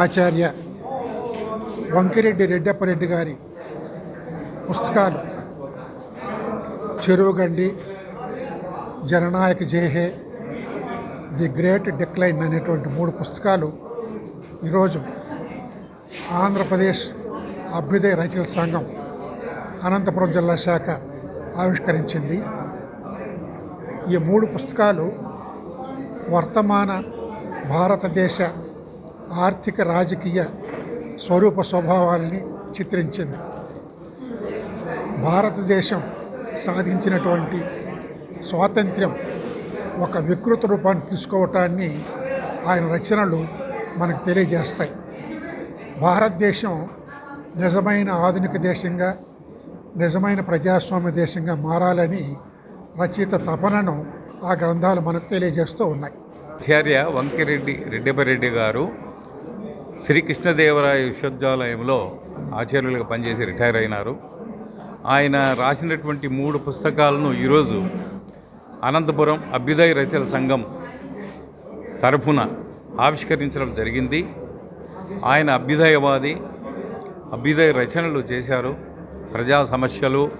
ఆచార్య వంకిరెడ్డి రెడ్డప్పరెడ్డి గారి పుస్తకాలు. చెరువుగండి జననాయక జేహే ది గ్రేట్ డిక్లైన్ అనేటువంటి మూడు పుస్తకాలు ఈరోజు ఆంధ్రప్రదేశ్ అభ్యుదయ రచయితల సంఘం అనంతపురం జిల్లా శాఖ ఆవిష్కరించింది. ఈ మూడు పుస్తకాలు వర్తమాన భారతదేశ ఆర్థిక రాజకీయ స్వరూప స్వభావాల్ని చిత్రించింది. భారతదేశం సాధించినటువంటి స్వాతంత్ర్యం ఒక వికృత రూపాన్ని తీసుకోవటాన్ని ఆయన రచనలు మనకు తెలియజేస్తాయి. భారతదేశం నిజమైన ఆధునిక దేశంగా నిజమైన ప్రజాస్వామ్య దేశంగా మారాలని రచయిత తపనను ఆ గ్రంథాలు మనకు తెలియజేస్తూ ఉన్నాయి. ఆచార్య వంకిరెడ్డి రెడ్డిపరెడ్డి గారు శ్రీకృష్ణదేవరాయ విశ్వవిద్యాలయంలో ఆచార్యులుగా పనిచేసి రిటైర్ అయినారు. ఆయన రాసినటువంటి మూడు పుస్తకాలను ఈరోజు అనంతపురం అభ్యుదయ రచన సంఘం తరఫున ఆవిష్కరించడం జరిగింది. ఆయన అభ్యుదయవాది అభ్యుదయ రచనలు చేశారు. ప్రజా సమస్యలు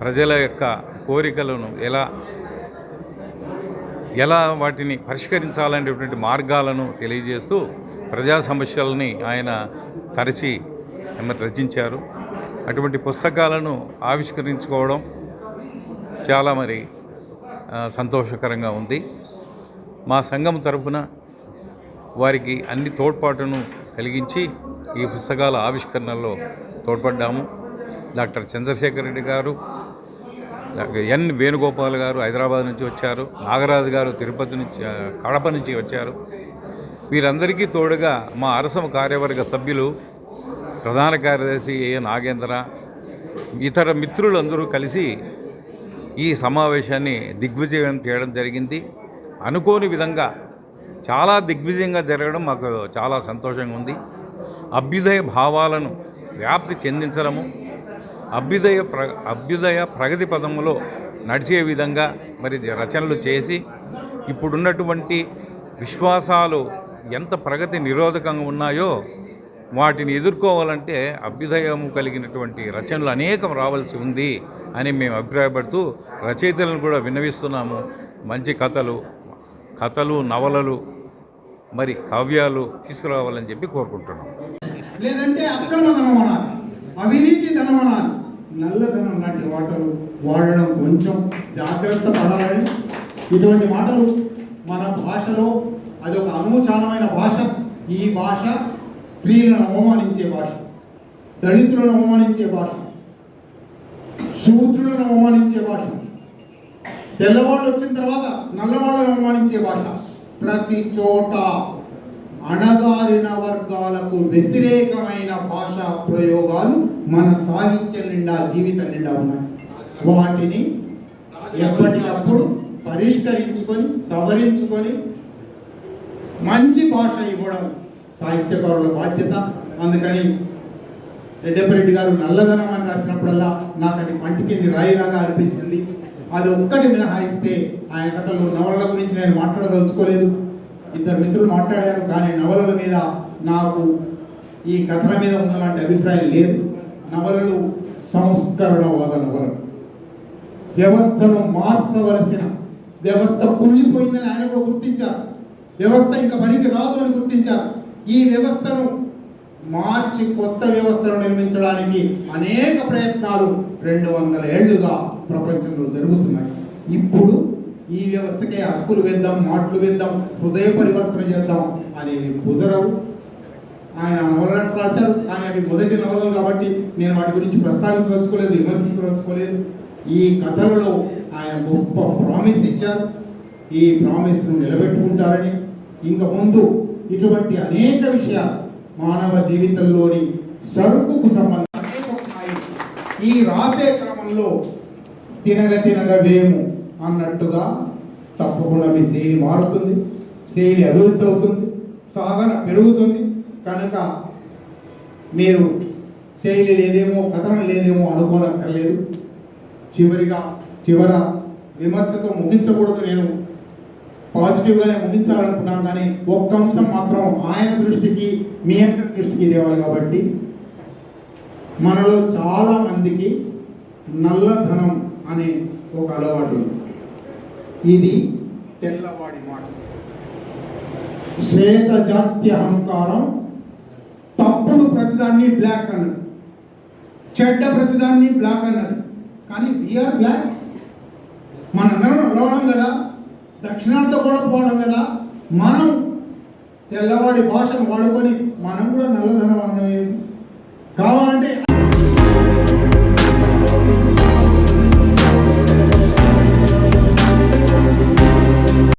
ప్రజల యొక్క కోరికలను ఎలా ఎలా వాటిని పరిష్కరించాలనేటువంటి మార్గాలను తెలియజేస్తూ ప్రజా సమస్యలని ఆయన తరచి రచించారు. అటువంటి పుస్తకాలను ఆవిష్కరించుకోవడం చాలా మరి సంతోషకరంగా ఉంది. మా సంఘం తరఫున వారికి అన్ని తోడ్పాటును కలిగించి ఈ పుస్తకాల ఆవిష్కరణలో తోడ్పడ్డాము. డాక్టర్ చంద్రశేఖర్ రెడ్డి గారు డాక్టర్ ఎన్ వేణుగోపాల్ గారు హైదరాబాద్ నుంచి వచ్చారు. నాగరాజు గారు తిరుపతి నుంచి కడప నుంచి వచ్చారు. వీరందరికీ తోడుగా మా అరసం కార్యవర్గ సభ్యులు ప్రధాన కార్యదర్శి ఏ. నాగేంద్ర ఇతర మిత్రులందరూ కలిసి ఈ సమావేశాన్ని దిగ్విజయం చేయడం జరిగింది. అనుకోని విధంగా చాలా దిగ్విజయంగా జరగడం మాకు చాలా సంతోషంగా ఉంది. అభ్యుదయ భావాలను వ్యాప్తి చెందించడము అభ్యుదయ ప్ర అభ్యుదయ ప్రగతి పదములో నడిచే విధంగా మరి రచనలు చేసి ఇప్పుడున్నటువంటి విశ్వాసాలు ఎంత ప్రగతి నిరోధకంగా ఉన్నాయో వాటిని ఎదుర్కోవాలంటే అభ్యుదయం కలిగినటువంటి రచనలు అనేకం రావాల్సి ఉంది అని మేము అభిప్రాయపడుతూ రచయితలను కూడా విన్నవిస్తున్నాము. మంచి కథలు కథలు నవలలు మరి కావ్యాలు తీసుకురావాలని చెప్పి కోరుకుంటున్నాం. లేదంటే అక్రమ అవినీతి నల్లధనం లాంటి మాటలు వాడడం కొంచెం జాగ్రత్త పడాలని ఇటువంటి మాటలు మన భాషలో అది ఒక అనూచానమైన భాష. ఈ భాష స్త్రీలను అవమానించే భాష. దళితులను అవమానించే భాష. శూద్రులను అవమానించే భాష. తెల్లవాళ్ళు వచ్చిన తర్వాత నల్లవాళ్ళను అవమానించే భాష. ప్రతి చోట అణగారిన వర్గాలకు వ్యతిరేకమైన భాష ప్రయోగాలు మన సాహిత్యం నిండా జీవితం నిండా ఉన్నాయి. వాటిని ఎప్పటికప్పుడు పరిష్కరించుకొని సవరించుకొని మంచి భాష ఇవ్వడం సాహిత్యకారుల బాధ్యత. అందుకని రెడ్డపరెడ్డి గారు నల్లధనం అని రాసినప్పుడల్లా నాకు అది పంటి కింది రాయిలాగా అనిపించింది. అది ఒక్కటి మినహాయిస్తే ఆయన కథలు నవలల గురించి నేను మాట్లాడదలుచుకోలేదు. ఇద్దరు మిత్రులు మాట్లాడారు కానీ నవలల మీద నాకు ఈ కథల మీద ఉన్నలాంటి అభిప్రాయం లేదు. నవలలు సంస్కరణవాద నవలలు. వ్యవస్థను మార్చవలసిన వ్యవస్థ కుళ్ళిపోయిందని ఆయన కూడా గుర్తించారు. వ్యవస్థ ఇంకా పనికి రాదు అని గుర్తించారు. ఈ వ్యవస్థను మార్చి కొత్త వ్యవస్థను నిర్మించడానికి అనేక ప్రయత్నాలు రెండు వందల ఏళ్ళుగా ప్రపంచంలో జరుగుతున్నాయి. ఇప్పుడు ఈ వ్యవస్థకే హక్కులు వేద్దాం మాటలు వేద్దాం హృదయ పరివర్తన చేద్దాం అనేవి కుదరవు. ఆయన నవలను రాశారు. కానీ అవి మొదటి నవలలు కాబట్టి నేను వాటి గురించి ప్రస్తావించదలుచుకోలేదు విమర్శించదలుచుకోలేదు. ఈ కథలలో ఆయన గొప్ప ప్రామిస్ ఇచ్చారు. ఈ ప్రామిస్ను నిలబెట్టుకుంటారని. ఇంకా ముందు ఇటువంటి అనేక విషయాలు మానవ జీవితంలోని సరుకుకు సంబంధం అనేక ఉన్నాయి. ఈ రాసే క్రమంలో తినగ తినగ వేము అన్నట్టుగా తప్పకుండా మీ శైలి మారుతుంది. శైలి అభివృద్ధి అవుతుంది. సాధన పెరుగుతుంది. కనుక మీరు శైలి లేదేమో కథనం లేదేమో అనుకోనక్కర్లేదు. చివరిగా చివర విమర్శతో ముగించకూడదు నేను. పాజిటివ్గానే ముగించాలనుకున్నాం కానీ ఒక్క అంశం మాత్రం ఆయన దృష్టికి మీ అందరి దృష్టికి తేవాలి కాబట్టి మనలో చాలా మందికి నల్లధనం అనే ఒక అలవాటు ఇది తెల్లవాడి మాట. శ్వేత జాతి అహంకారం తప్పుడు ప్రతిదాన్ని బ్లాక్ అన్నది. చెడ్డ ప్రతిదాన్ని బ్లాక్ అన్నది. కానీ వీఆర్ బ్లాక్ మనందరం అలవడం కదా. దక్షిణార్థ కూడా పోవడం కదా మనం తెల్లవాడి భాషను వాడుకొని మనం కూడా